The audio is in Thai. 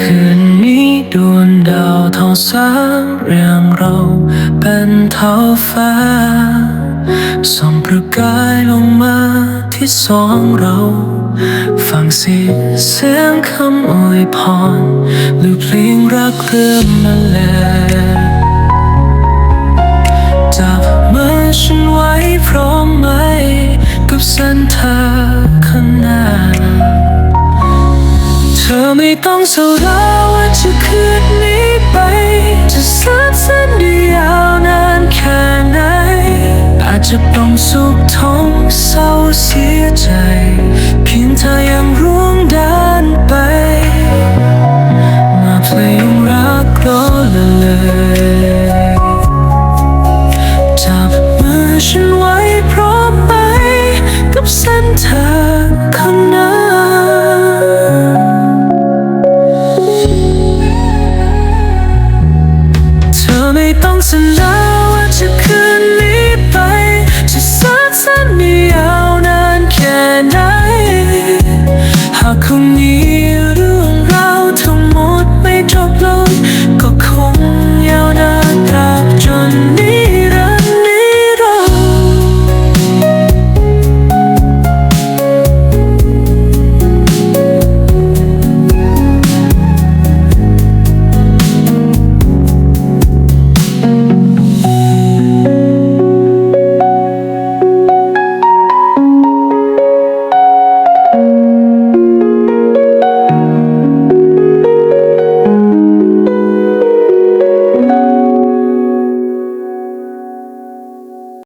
คืนนี้ดวงดาวทองสางเรียงเราเป็นเท้าฟ้าส่งประกายลงมาที่สองเรา ฟังสิเสียงคำอวยพรหรือเพลงรักเริ่มมาแล้วจับมือฉัน ต้องเศร้าดาว่าจะคืนนี้ไป จะสั้นสั้นๆหรือยาวนานแค่ไหน อาจจะต้องสุขทงเศร้าเสียใจ เพียงเธอยังร่วงด้านไป มาเพลงรักรอละเลย ไม่ต้องสัญญาว่าจะคืนนี้ไป จะสั้นสั้นไม่ยาวนานแค่ไหน หากคนนี้